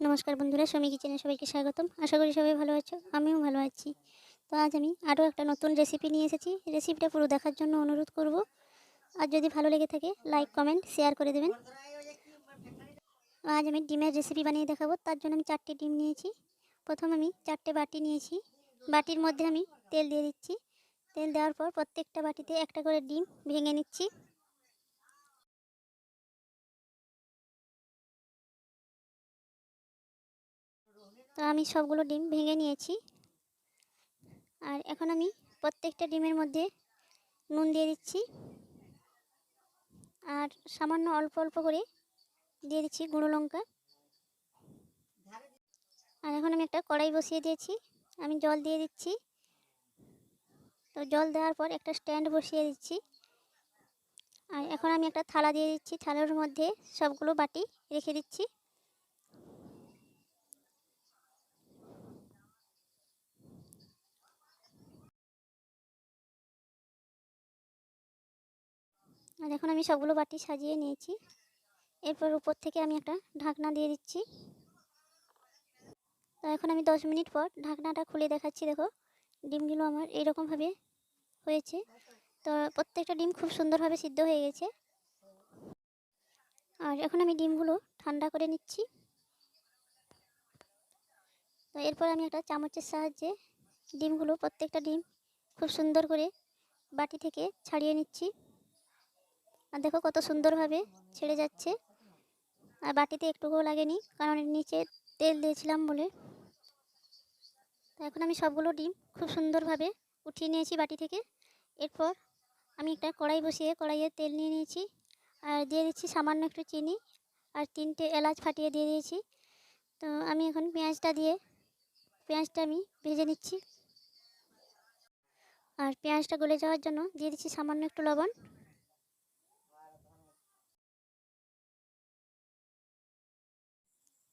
নমস্কার বন্ধুরা সমী কিচেনে সবাইকে স্বাগতম। আশা করি সবাই ভালো আছো, আমিও ভালো আছি। তো আজ আমি আরও একটা নতুন রেসিপি নিয়ে এসেছি। রেসিপিটা পুরো দেখার জন্য অনুরোধ করব। আর যদি ভালো লেগে থাকে লাইক কমেন্ট শেয়ার করে দেবেন। আজ আমি ডিমের রেসিপি বানিয়ে দেখাবো। তার জন্য আমি চারটে ডিম নিয়েছি। প্রথম আমি চারটে বাটি নিয়েছি। বাটির মধ্যে আমি তেল দিয়ে দিচ্ছি। তেল দেওয়ার পর প্রত্যেকটা বাটিতে একটা করে ডিম ভেঙে নিচ্ছি। তো আমি সবগুলো ডিম ভেঙে নিয়েছি। আর এখন আমি প্রত্যেকটা ডিমের মধ্যে নুন দিয়ে দিচ্ছি। আর সামান্য অল্প অল্প করে দিয়ে দিচ্ছি গুঁড়ো লঙ্কা। আর এখন আমি একটা কড়াই বসিয়ে দিয়েছি। আমি জল দিয়ে দিচ্ছি। তো জল দেওয়ার পর একটা স্ট্যান্ড বসিয়ে দিচ্ছি। আর এখন আমি একটা থালা দিয়ে দিচ্ছি। থালার মধ্যে সবগুলো বাটি রেখে দিচ্ছি। আর এখন আমি সবগুলো বাটি সাজিয়ে নিয়েছি। এরপর উপর থেকে আমি একটা ঢাকনা দিয়ে দিচ্ছি। তো এখন আমি দশ মিনিট পর ঢাকনাটা খুলে দেখাচ্ছি, দেখো। ডিমগুলো আমার এইরকমভাবে হয়েছে। তো প্রত্যেকটা ডিম খুব সুন্দরভাবে সিদ্ধ হয়ে গেছে। আর এখন আমি ডিমগুলো ঠান্ডা করে নিচ্ছি। তো এরপর আমি একটা চামচের সাহায্যে ডিমগুলো প্রত্যেকটা ডিম খুব সুন্দর করে বাটি থেকে ছাড়িয়ে নিচ্ছি। আর দেখো কত সুন্দরভাবে ছেড়ে যাচ্ছে। আর বাটিতে একটুকুও লাগেনি, কারণ নিচে তেল দিয়েছিলাম বলে। এখন আমি সবগুলো ডিম খুব সুন্দরভাবে উঠিয়ে নিয়েছি বাটি থেকে। এরপর আমি একটা কড়াই বসিয়ে কড়াইয়ে তেল নিয়ে নিয়েছি। আর দিয়ে দিচ্ছি সামান্য একটু চিনি আর তিনটে এলাচ ফাটিয়ে দিয়ে দিয়েছি। তো আমি এখন পেঁয়াজটা দিয়ে, পেঁয়াজটা আমি ভেজে নিচ্ছি। আর পেঁয়াজটা গলে যাওয়ার জন্য দিয়ে দিচ্ছি সামান্য একটু লবণ।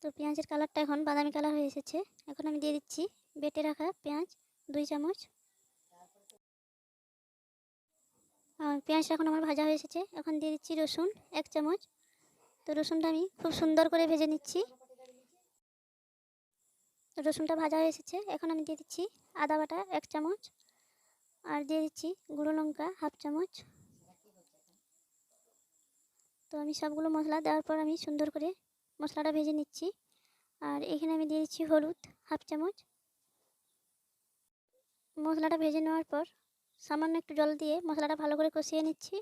তো পেঁয়াজের কালারটা এখন বাদামি কালার হয়ে এসেছে। এখন আমি দিয়ে দিচ্ছি বেটে রাখা পেঁয়াজ, দুই চামচ। পেঁয়াজটা এখন আমার ভাজা হয়ে এসেছে। এখন দিয়ে দিচ্ছি রসুন, এক চামচ। তো রসুনটা আমি খুব সুন্দর করে ভেজে নিচ্ছি। রসুনটা ভাজা হয়ে এসেছে। এখন আমি দিয়ে দিচ্ছি আদা বাটা, এক চামচ। আর দিয়ে দিচ্ছি গুঁড়ো লঙ্কা, হাফ চামচ। তো আমি সবগুলো মশলা দেওয়ার পর আমি সুন্দর করে মশলাটা ভেজে নিচ্ছি। আর এখানে আমি দিয়ে দিচ্ছি হলুদ, হাফ চামচ। মশলাটা ভেজে নেওয়ার পর সামান্য একটু জল দিয়ে মশলাটা ভালো করে কষিয়ে নিচ্ছি।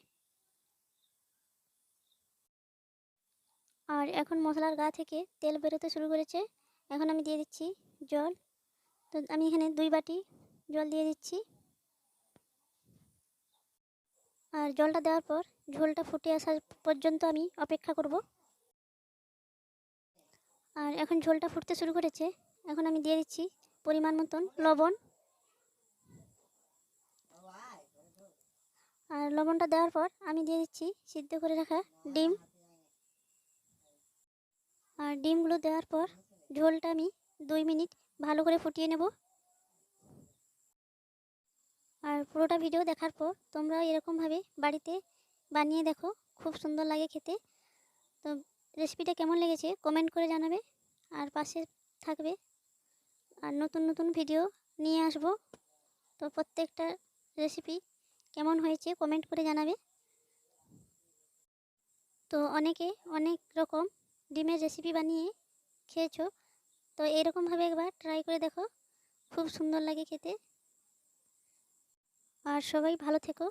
আর এখন মশলার গা থেকে তেল বেরোতে শুরু করেছে। এখন আমি দিয়ে দিচ্ছি জল। তো আমি এখানে দুই বাটি জল দিয়ে দিচ্ছি। আর জলটা দেওয়ার পর ঝোলটা ফুটে আসা পর্যন্ত আমি অপেক্ষা করব। আর এখন ঝোলটা ফুটতে শুরু করেছে। এখন আমি দিয়ে দিচ্ছি পরিমাণ মতন লবণ। আর লবণটা দেওয়ার পর আমি দিয়ে দিচ্ছি সিদ্ধ করে রাখা ডিম। আর ডিমগুলো দেওয়ার পর ঝোলটা আমি দুই মিনিট ভালো করে ফুটিয়ে নেব। আর পুরোটা ভিডিও দেখার পর তোমরা এরকমভাবে বাড়িতে বানিয়ে দেখো। খুব সুন্দর লাগে খেতে। তো রেসিপিটা কেমন লেগেছে কমেন্ট করে জানাবে। আর পাশে থাকবে। আর নতুন নতুন ভিডিও নিয়ে আসব। তো প্রত্যেকটা রেসিপি কেমন হয়েছে কমেন্ট করে জানাবে। তো অনেকে অনেক রকম ডিমের রেসিপি বানিয়ে খেয়েছো। তো এরকমভাবে একবার ট্রাই করে দেখো। খুব সুন্দর লাগে খেতে। আর সবাই ভালো থেকো।